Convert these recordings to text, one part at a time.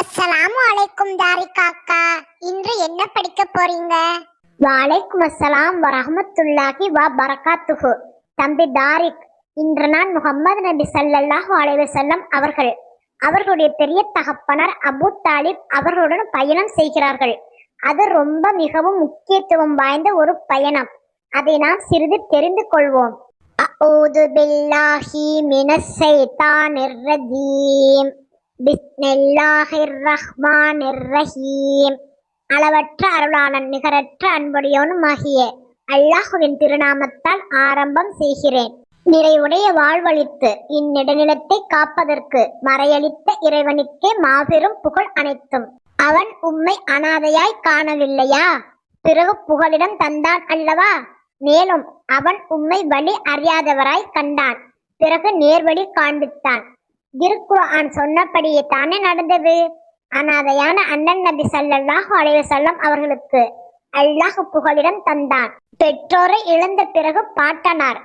அஸ்ஸலாமு அலைக்கும் தாரிகா அக்கா இன்று என்ன படிக்க போறீங்க? வாலைக்கும் அஸ்ஸலாம் வரஹமத்துல்லாஹி வ பரகாத்துஹு தம்பி தாரிக் இன்று நான் முகமது நபி சல்லல்லாஹு அலைஹி வஸல்லம் அவர்கள். அவர்களுடைய பெரிய தகப்பனர் அபு தாலிப் அவர்களுடன் பயணம் செய்கிறார்கள். அது ரொம்ப மிகவும் முக்கியத்துவம் வாய்ந்த ஒரு பயணம். அதை நாம் சிறிது தெரிந்து கொள்வோம். அஊது பில்லாஹி மினஸ் ஷைத்தானிர் ரஜீம். பிஸ்மில்லாஹிர் ரஹ்மானிர் ரஹீம் அளவற்ற அருளாளன் நிகரற்ற அன்புடையவனும் ஆகிய அல்லாஹுவின் திருநாமத்தால் ஆரம்பம் செய்கிறேன். நிறைவுடைய வாழ்வழித்து இந்நெடுநிலத்தை காப்பதற்கு மறையளித்த இறைவனுக்கே மாபெரும் புகழ் அனைத்தும். அவன் உம்மை அனாதையாய் காணவில்லையா? பிறகு புகலிடம் தந்தான் அல்லவா? மேலும் அவன் உம்மை வழி அறியாதவராய் கண்டான். பிறகு நேர்வழி காண்பித்தான். திருக்குர்ஆன் சொன்னபடியே தானே நடந்தது? அனாதையான அண்ணன் நபி ஸல்லல்லாஹு அலைஹி வஸல்லம் அவர்களுக்கு அல்லாஹ் புகலிடம் தந்தான். பெற்றோரை இழந்த பிறகு பாட்டனார்.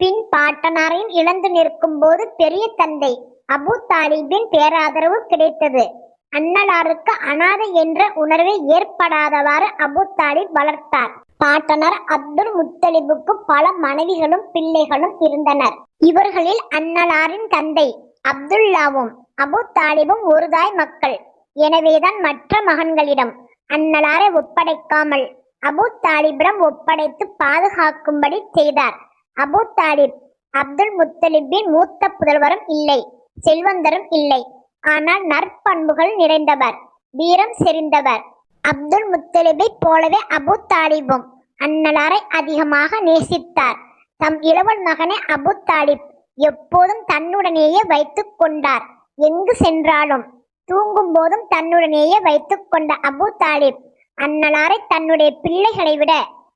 பின் பாட்டனாரையும் இழந்து நிற்கும் போது பெரிய தந்தை அபு தாலிபின் பேராதரவு கிடைத்தது. அன்னலாருக்கு அனாதை என்ற உணர்வை ஏற்படாதவாறு அபு தாலிப் வளர்த்தார். பாட்டனர் அப்துல் முத்தலிபுக்கு பல மனைவிகளும் பிள்ளைகளும் இருந்தனர். இவர்களில் அன்னலாரின் தந்தை அப்துல்லாவும் அபு தாலிபும் ஒருதாய் மக்கள். எனவேதான் மற்ற மகன்களிடம் அன்னலாரை ஒப்படைக்காமல் அபு தாலிபிடம் ஒப்படைத்து பாதுகாக்கும்படி செய்தார். அபு தாலிப் அப்துல் முத்தலிபின் மூத்த புதல்வரும் இல்லை செல்வந்தரும் இல்லை. ஆனால் நற்பண்புகள் நிறைந்தவர் வீரம் செறிந்தவர். அப்துல் முத்தலிபை போலவே அபு தாலிபும் அன்னலாரை அதிகமாக நேசித்தார். தம் இளவல் மகனை அபு தாலிப் எப்போதும் தன்னுடனேயே வைத்துக் கொண்டார். எங்கு சென்றாலும்? தூங்கும் போதும் தன்னுடனேயே வைத்துக் கொண்ட அபு தாலிப் அன்னலாரை தன்னுடைய பிள்ளைகளை விட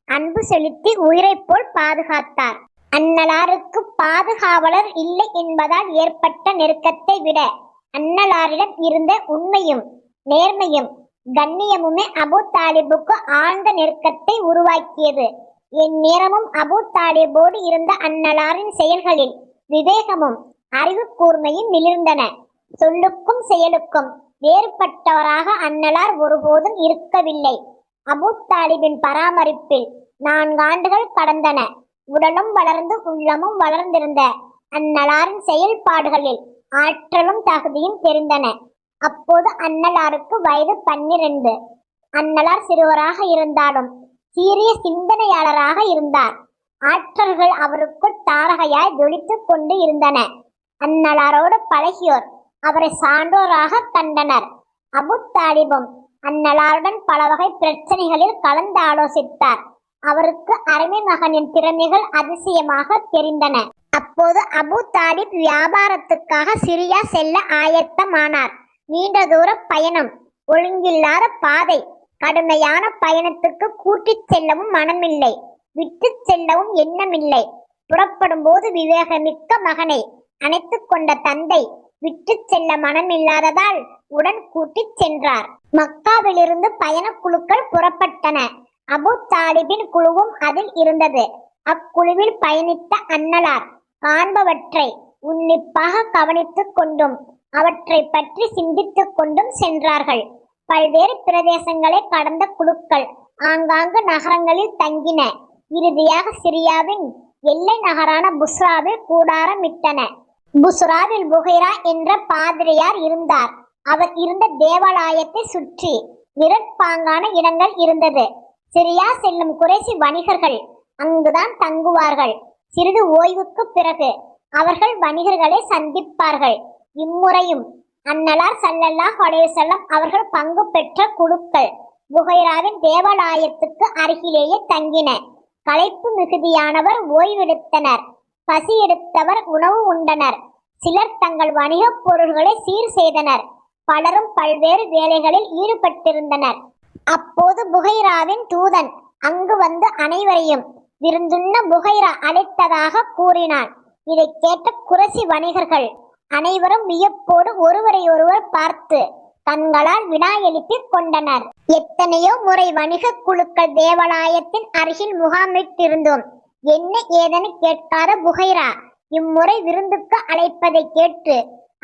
அன்பு செலுத்தி உயிரைப் போல் பாதுகாத்தார். அன்னலாருக்கு பாதுகாவலர் இல்லை என்பதால் ஏற்பட்ட நெருக்கத்தை விட அன்னலாரிடம் இருந்த உண்மையும் நேர்மையும் கண்ணியமுமே அபு தாலிபுக்கு ஆழ்ந்த நெருக்கத்தை உருவாக்கியது. என் நேரமும் அபு தாலிபோடு இருந்த அன்னலாரின் செயல்களில் விவேகமும் அறிவு கூர்மையும் மிளிர்ந்தன சொல்லுக்கும் செயலுக்கும் வேறுபட்டவராக அன்னலார் ஒருபோதும் இருக்கவில்லை. அபு தாலிபின் பராமரிப்பில் நான்காண்டுகள் கடந்தன. உடலும் வளர்ந்து உள்ளமும் வளர்ந்திருந்த அன்னலாரின் செயல்பாடுகளில் ஆற்றலும் தகுதியும் தெரிந்தன. அப்போது அன்னலாருக்கு வயது பன்னிரண்டு. அன்னலார் சிறுவராக இருந்தாலும் சீரிய சிந்தனையாளராக இருந்தார். ஆற்றல்கள் அவருக்குள் தாரகையாய் ஜொலித்துக் கொண்டு இருந்தன. அன்னலாரோடு பழகியோர் அவரை சான்றோராக கண்டனர். அபு தாலிபும் அன்னலாருடன் பல வகை பிரச்சனைகளில் கலந்து ஆலோசித்தார். அவருக்கு அருமை மகனின் திறமைகள் அதிசயமாக தெரிந்தன. அப்போது அபு தாலிப் வியாபாரத்துக்காக சிரியா செல்ல ஆயத்தமானார். நீண்ட தூர பயணம் ஒழுங்கில்லாத பாதை கடுமையான பயணத்துக்கு கூட்டிச் செல்லவும் மனமில்லை. விட்டு செல்லவும் எண்ணமில்லை. புறப்படும் போது விவேகமிக்க மகனை அணைத்துக் கொண்ட தந்தை விட்டுச் செல்ல மனமில்லாததால் உடன் கூட்டிச் சென்றார். மக்காவிலிருந்து பயணக் குழுக்கள் புறப்பட்டன. அபு தாலிபின் குழுவும் அதில் இருந்தது. அக்குழுவில் பயணித்த அன்னலார் காண்பவற்றை உன்னிப்பாக கவனித்துக் கொண்டும் அவற்றை பற்றி சிந்தித்துக் கொண்டும் சென்றார்கள். பல்வேறு பிரதேசங்களை கடந்த குழுக்கள் ஆங்காங்கு நகரங்களில் தங்கின. இறுதியாக சிரியாவின் எல்லை நகரான புஸ்ராவில் கூடாரமிட்டன புஸ்ராவில் புகைரா என்ற பாதிரியார் இருந்தார். அவர் இருந்த தேவாலயத்தை சுற்றி நிரப்பாங்கான இடங்கள் இருந்தது. சிரியா செல்லும் குறைசி வணிகர்கள் அங்குதான் தங்குவார்கள். சிறிது ஓய்வுக்கு பிறகு அவர்கள் வணிகர்களை சந்திப்பார்கள். இம்முறையும் அன்னலார் சல்லல்லா அலைவசல்லம் அவர்கள் பங்கு பெற்ற குழுக்கள் புகைராவின் தேவாலயத்துக்கு அருகிலேயே தங்கின. களைப்பு மிகுதியானவர் ஓய்வெடுத்தனர். பசி எடுத்தவர் உணவு உண்டனர். சிலர் தங்கள் வணிகப் பொருள்களை சீர் செய்தனர். பலரும் பல்வேறு வேலைகளில் ஈடுபட்டிருந்தனர். அப்போது புகைராவின் தூதன் அங்கு வந்து அனைவரையும் விருந்துண்ண புகைரா அழைத்ததாக கூறினான். இதை கேட்ட குரசி வணிகர்கள் அனைவரும் வியப்போடு ஒருவரை ஒருவர் பார்த்து தங்களால் வினா எழுப்பி கொண்டனர். எத்தனையோ முறை வணிக குழுக்கள் தேவாலயத்தின் அருகில் முகாமிட்டிருந்தோம். என்ன ஏதென கேட்காத புகைரா? இம்முறை விருந்துக்கு அழைப்பதை கேட்டு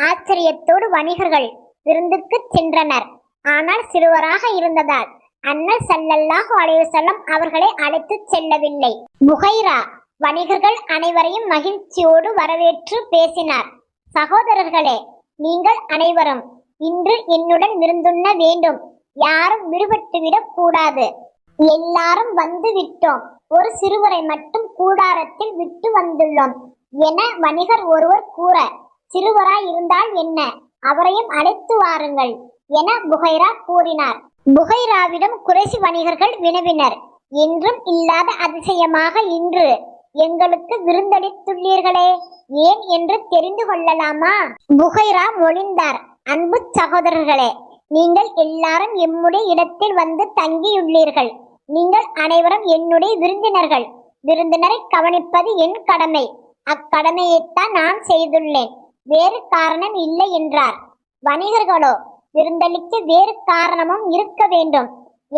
ஆச்சரியத்தோடு வணிகர்கள் விருந்துக்கு சென்றனர். ஆனால் சிறுவராக இருந்ததால் அண்ணல் சல்லல்லாஹு அலைஹி வஸல்லம் அவர்களை அழைத்து செல்லவில்லை. புகைரா? வணிகர்கள் அனைவரையும் மகிழ்ச்சியோடு வரவேற்று பேசினார். சகோதரர்களே நீங்கள் அனைவரும் இன்று என்னுடன் விருந்துண்ண வேண்டும். யாரும் விடுபட்டுவிடக் கூடாது. எல்லாரும் வந்து விட்டோம். ஒரு சிறுவரை மட்டும் கூடாரத்தில் விட்டு வந்துள்ளோம் என வணிகர் ஒருவர் கூற சிறுவராய் இருந்தால் என்ன? அவரையும் அழைத்து வாருங்கள் என புகைரா கூறினார். புகைராவிடம் குறைசி வணிகர்கள் வினவினர். என்றும் இல்லாத அதிசயமாக இன்று எங்களுக்கு விருந்தளித்துள்ளீர்களே. ஏன் என்று தெரிந்து கொள்ளலாமா? புகைரா மொழிந்தார். அன்பு சகோதரர்களே நீங்கள் எல்லாரும் எம்முடைய இடத்தில் வந்து தங்கியுள்ளீர்கள். நீங்கள் அனைவரும் என்னுடைய விருந்தினர்கள். விருந்தினரை கவனிப்பது என் கடமை. அக்கடமையைத்தான் நான் செய்துள்ளேன். வேறு காரணம் இல்லை என்றார். வணிகர்களோ விருந்தளிக்க வேறு காரணமும் இருக்க வேண்டும்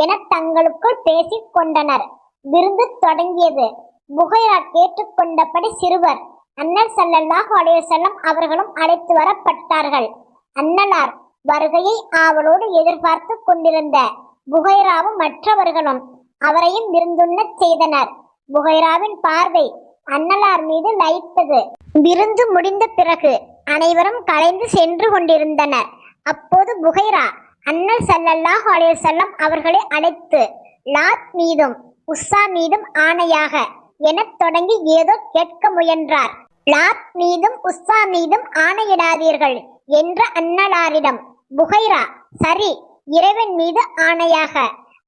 என தங்களுக்குள் பேசிக் கொண்டனர். விருந்து தொடங்கியது. புகைரா கேட்டுக்கொண்டபடி சிறுவர் அண்ணல் ஸல்லல்லாஹு அலைஹி அவர்களும் அழைத்து வரப்பட்டார்கள். அண்ணலார் வருகையை ஆவலோடு எதிர்பார்த்து கொண்டிருந்த புகைராவும் மற்றவர்களும் அவரையும் விருந்துண்ணச் செய்தனர். புகைராவின் பார்வை அண்ணலார் மீது லயித்தது. விருந்து முடிந்த பிறகு அனைவரும் கலைந்து சென்று கொண்டிருந்தனர். அப்போது புகைரா அண்ணல் சல்லல்லாஹ் அலைஹி செல்லம் அவர்களை அழைத்து லாத் மீதும் உஸ்ஸா மீதும் ஆணையாக எனத் தொடங்கி ஏதோ கேட்க முயன்றார். லாத் மீதும் உஸ்ஸா மீதும் ஆணையிடாதீர்கள். என்ற அன்னலாரிடம் புகைரா சரி இறைவன் மீது ஆணையாக.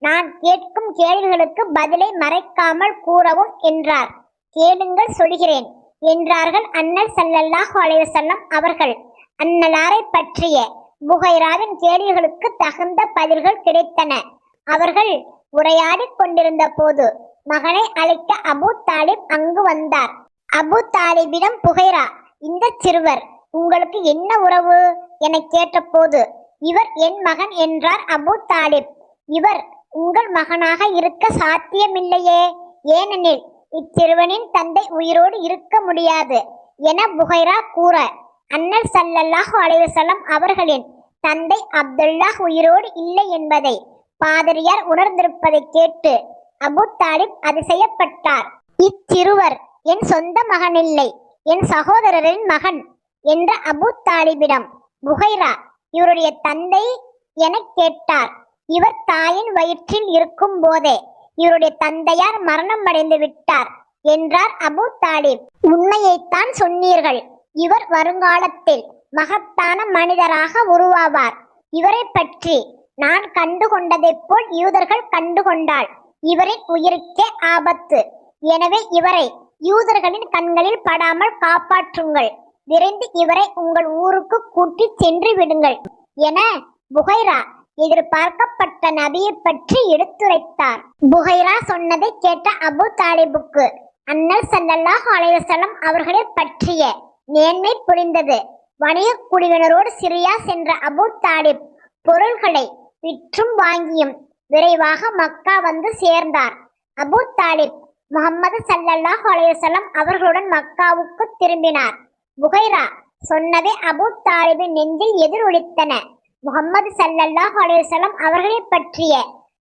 நான் கேட்கும் கேள்விகளுக்கு பதிலை மறைக்காமல் கூறவும் என்றார். கேளுங்கள் சொல்கிறேன் என்றார்கள் அண்ணல் சல்லல்லாஹு அலைவசல்லம் அவர்கள். அன்னலாரை பற்றிய புகைராவின் கேள்விகளுக்கு தகுந்த பதில்கள் கிடைத்தன. அவர்கள் உரையாடிக் கொண்டிருந்த போது மகனை அழைக்க அபு தாலிப் அங்கு வந்தார். அபு தாலிபிடம் புகைரா இந்த சிறுவர் உங்களுக்கு என்ன உறவு? என கேட்டபோது இவர் என் மகன் என்றார் அபு தாலிப். இவர் உங்கள் மகனாக இருக்க சாத்தியமில்லையே. ஏனெனில் இச்சிறுவனின் தந்தை உயிரோடு இருக்க முடியாது என புகைரா கூற அன்னர் சல்லல்லாஹ் அலைவசலம் அவர்களின் தந்தை அப்துல்லாஹ் உயிரோடு இல்லை என்பதை பாதிரியார் உணர்ந்திருப்பதை கேட்டு அபு தாலிப் அதிசயப்பட்டார். இச்சிறுவர் என் சொந்த மகனில்லை என் சகோதரரின் மகன் என்ற அபு தாலிபிடம். புகைரா இவருடைய தந்தை எனக் கேட்டார். இவர் தாயின் வயிற்றில் இருக்கும் போதே இவருடைய தந்தையார் மரணம் அடைந்து விட்டார் என்றார் அபு தாலிப். உண்மையைத்தான் சொன்னீர்கள். இவர் வருங்காலத்தில் மகத்தான மனிதராக உருவாவார். இவரை பற்றி நான் கண்டு கொண்டதைப் போல் யூதர்கள் கண்டு கொண்டால் இவரின் உயிருக்கே ஆபத்து. எனவே இவரை யூதர்களின் கண்களில் படாமல் காப்பாற்றுங்கள். விரைந்து இவரை உங்கள் ஊருக்கு கூட்டி சென்று விடுங்கள் என புகைரா எதிர்பார்க்கப்பட்ட நபியை பற்றி எடுத்துரைத்தார். புகைரா சொன்னதை கேட்ட அபு தாலிபுக்கு அண்ணல் சல்லல்லாஹ் அலைஹி அவர்களை பற்றிய நேர்மை புரிந்தது. வணிகக் குழுவினரோடு சிரியா சென்ற அபு தாலிப் பொருள்களை விற்றும் வாங்கியும் விரைவாக மக்கா வந்து சேர்ந்தார். அபு தாலிப் முகமது சல்லல்லாஹ் அலைஹி அவர்களுடன் மக்காவுக்கு திரும்பினார். புகைரா சொன்னதை அபு தாலிபின் நெஞ்சில் எதிரொலித்தன. முகமது சல்லல்லாஹ் அலைஹி அவர்களை பற்றிய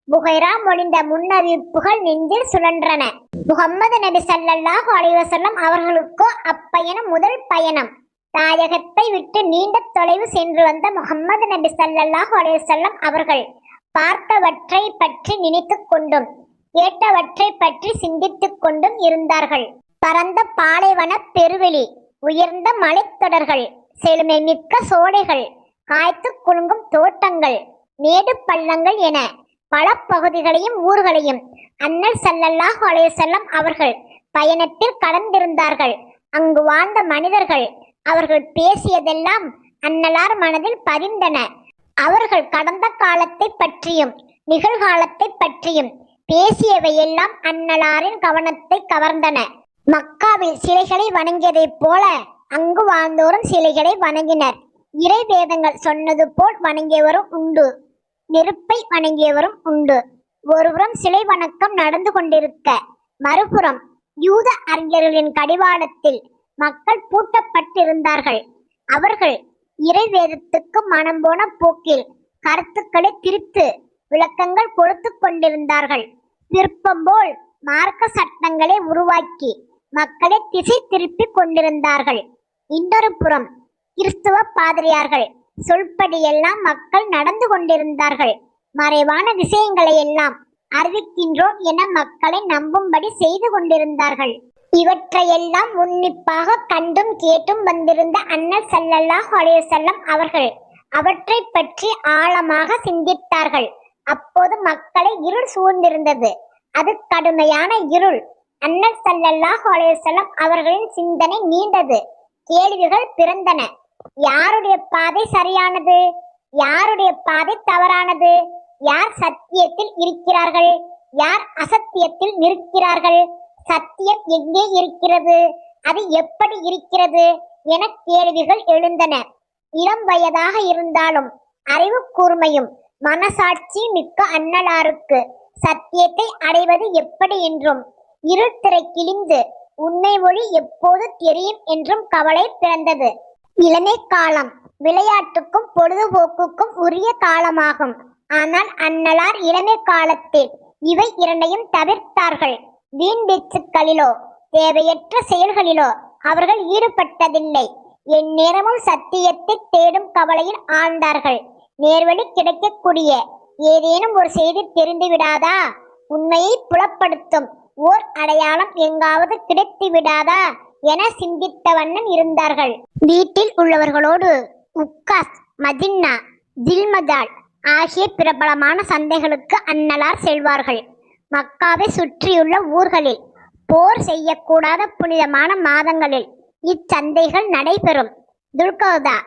புகைரா மொழிந்த முன்னறிவிப்புகள் நெஞ்சில் சுழன்றன. முகம்மது நபி சல்லல்லாஹ் அலைஹி அவர்களுக்கோ அப்பயணம் முதல் பயணம். தாயகத்தை விட்டு நீண்ட தொலைவு சென்று வந்த முகம்மது நபி ஸல்லல்லாஹு அலைஹி அவர்கள் பார்த்தவற்றை பற்றி நினைத்து கொண்டும் கேட்டவற்றை பற்றி சிந்தித்துக் கொண்டும் இருந்தார்கள். பரந்த பாலைவன பெருவெளி உயர்ந்த மலைத்தொடர்கள் செழுமை மிக்க சோலைகள் காய்த்து குலுங்கும் தோட்டங்கள் மேடு பள்ளங்கள் என பல பகுதிகளையும் ஊர்களையும் அண்ணல் ஸல்லல்லாஹு அலைஹி அவர்கள் பயணத்தில் கடந்திருந்தார்கள். அங்கு வாழ்ந்த மனிதர்கள் அவர்கள் பேசியதெல்லாம் அன்னலார் மனதில் பதிந்தன. அவர்கள் கடந்த காலத்தை பற்றியும் நிகழ்காலத்தை பற்றியும் பேசியவையெல்லாம் அன்னலாரின் கவனத்தை கவர்ந்தன. மக்காவில் சிலைகளை வணங்கியதைப் போல அங்கு வாழ்ந்தோரும் சிலைகளை வணங்கினர். இறை வேதங்கள் சொன்னது போல் வணங்கியவரும் உண்டு. நெருப்பை வணங்கியவரும் உண்டு. ஒருபுறம் சிலை வணக்கம் நடந்து கொண்டிருக்க மறுபுறம் யூத அறிஞர்களின் கடிவாளத்தில் மக்கள் பூட்டப்பட்டிருந்தார்கள். அவர்கள் இறைவேதத்துக்கு மனம் போன போக்கில் கருத்துக்களை திரித்து விளக்கங்கள் கொடுத்து கொண்டிருந்தார்கள். விருப்பம் போல் மார்க்க சட்டங்களை உருவாக்கி மக்களை திசை திருப்பி கொண்டிருந்தார்கள். இன்னொரு புறம் கிறிஸ்துவ பாதிரியார்கள். சொல்படியெல்லாம் மக்கள் நடந்து கொண்டிருந்தார்கள். மறைவான விஷயங்களை எல்லாம் அறிவிக்கின்றோம் என மக்களை நம்பும்படி செய்து கொண்டிருந்தார்கள். இவற்றையெல்லாம் உன்னிப்பாக கண்டும் கேட்டும் வந்திருந்த அண்ணல் ஸல்லல்லாஹு அலைஹி அவர்கள் அவற்றை பற்றி ஆழமாக சிந்தித்தார்கள். அப்போது மக்களை இருள் சூழ்ந்திருந்தது. அது கடுமையான இருள். அண்ணல் சல்லல்லாஹ் அலைஹி அவர்களின் சிந்தனை நீண்டது. கேள்விகள் பிறந்தன. யாருடைய பாதை சரியானது? யாருடைய பாதை தவறானது? யார் சத்தியத்தில் இருக்கிறார்கள்? யார் அசத்தியத்தில் நிற்கிறார்கள்? சத்தியம் எங்கே இருக்கிறது? அது எப்படி இருக்கிறது? என கேள்விகள் எழுந்தன. இளம் வயதாக இருந்தாலும் அறிவு கூர்மையும் மனசாட்சி மிக்க அன்னலாருக்கு சத்தியத்தை அடைவது எப்படி என்றும் இருள் திரை கிழிந்து உண்மை ஒளி எப்போது தெரியும் என்றும் கவலை பிறந்தது. இளமை காலம் விளையாட்டுக்கும் பொழுதுபோக்குக்கும் உரிய காலமாகும். ஆனால் அன்னலார் இளமை காலத்தில் இவை இரண்டையும் தவிர்த்தார்கள். வீண் பேச்சுக்களிலோ தேவையற்ற செயல்களிலோ அவர்கள் ஈடுபட்டதில்லை. எந்நேரமும் சத்தியத்தை தேடும் கவலையில் ஆழ்ந்தார்கள். நேர்வழி கிடைக்கக்கூடிய ஏதேனும் ஒரு செய்தி தெரிந்து விடாதா உண்மையை புலப்படுத்தும் ஓர் அடையாளம் எங்காவது கிடைத்து விடாதா என சிந்தித்த வண்ணம் இருந்தார்கள். வீட்டில் உள்ளவர்களோடு உக்காஸ் மதின்னா தில்மஜால் ஆகிய பிரபலமான சந்தைகளுக்கு அன்னலார் செல்வார்கள். மக்காவை சுற்றியுள்ள ஊர்களில் போர் செய்யக்கூடாத புனிதமான மாதங்களில் இச்சந்தைகள் நடைபெறும். துல்கதா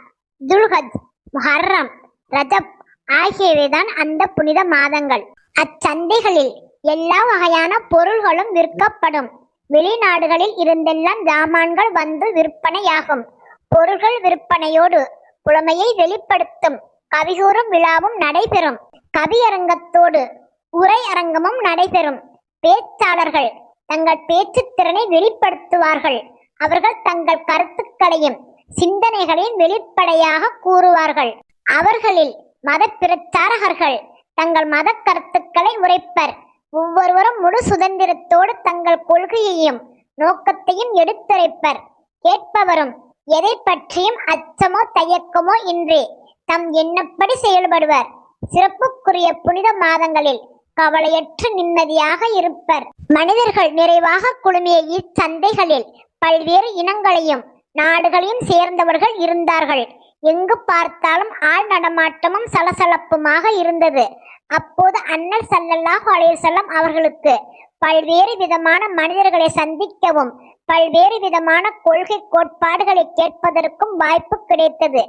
துல்ஹஜ் முஹர்ரம் ரஜப் ஆகியவைதான் அந்த புனித மாதங்கள். அச்சந்தைகளில் எல்லா வகையான பொருள்களும் விற்கப்படும். வெளிநாடுகளில் இருந்தெல்லாம் ஜாமான்கள் வந்து விற்பனையாகும். பொருள்கள் விற்பனையோடு புலமையை வெளிப்படுத்தும். கவிகூறும் விழாவும் நடைபெறும். கவியரங்கத்தோடு உரை அரங்கமும் நடைபெறும். பேச்சாளர்கள் தங்கள் பேச்சு திறனை வெளிப்படுத்துவார்கள். அவர்கள் தங்கள் கருத்துக்களையும் சிந்தனைகளையும் வெளிப்படையாக கூறுவார்கள். அவர்களில் மத பிரச்சாரகர்கள் தங்கள் மத கருத்துக்களை உரைப்பர் ஒவ்வொருவரும் முழு சுதந்திரத்தோடு தங்கள் கொள்கையையும் நோக்கத்தையும் எடுத்துரைப்பர். கேட்பவரும் எதை பற்றியும் அச்சமோ தயக்கமோ இன்றி தம் எண்ணப்படி செயல்படுவர். சிறப்புக்குரிய புனித மாதங்களில் கவலையற்று நிம்மதியாக இருப்பர். மனிதர்கள் நிறைவாக குழுமிய இச்சந்தைகளில் பல்வேறு இனங்களையும் நாடுகளையும் சேர்ந்தவர்கள் இருந்தார்கள். எங்கு பார்த்தாலும் ஆள் நடமாட்டமும் சலசலப்புமாக இருந்தது. அப்போது அண்ணல் ஸல்லல்லாஹு அலைஹி அவர்களுக்கு பல்வேறு விதமான மனிதர்களை சந்திக்கவும் பல்வேறு விதமான கொள்கை கோட்பாடுகளை கேட்பதற்கும் வாய்ப்பு கிடைத்தது.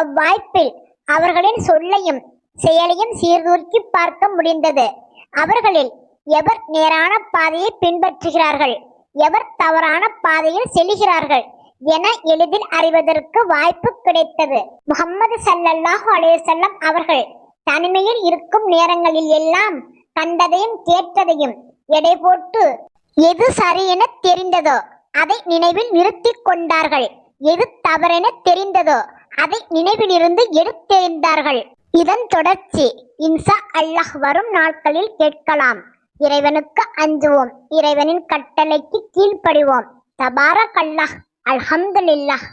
அவ்வாய்ப்பில் அவர்களின் சொல்லையும் செயலையும் சீர்தூக்கி பார்க்க முடிந்தது. அவர்களில் எவர் நேரான பாதையை பின்பற்றுகிறார்கள்? எவர் தவறான பாதையில் செல்கிறார்கள்? என எளிதில் அறிவதற்கு வாய்ப்பு கிடைத்தது. முகமது சல்லல்லாஹு அலேசல்லம் அவர்கள் தனிமையில் இருக்கும் நேரங்களில் எல்லாம் கண்டதையும் கேட்டதையும் எடை போட்டு எது சரியென தெரிந்ததோ அதை நினைவில் நிறுத்திக் கொண்டார்கள். எது தவறென தெரிந்ததோ அதை நினைவிலிருந்து எடுத்தெறிந்தார்கள். இதன் தொடர்ச்சி இன்சா அல்லாஹ் வரும் நாட்களில் கேட்கலாம். இறைவனுக்கு அஞ்சுவோம். இறைவனின் கட்டளைக்கு கீழ்ப்படிவோம். தபாரக் அல்லாஹ் அல்ஹம்துலில்லாஹ்.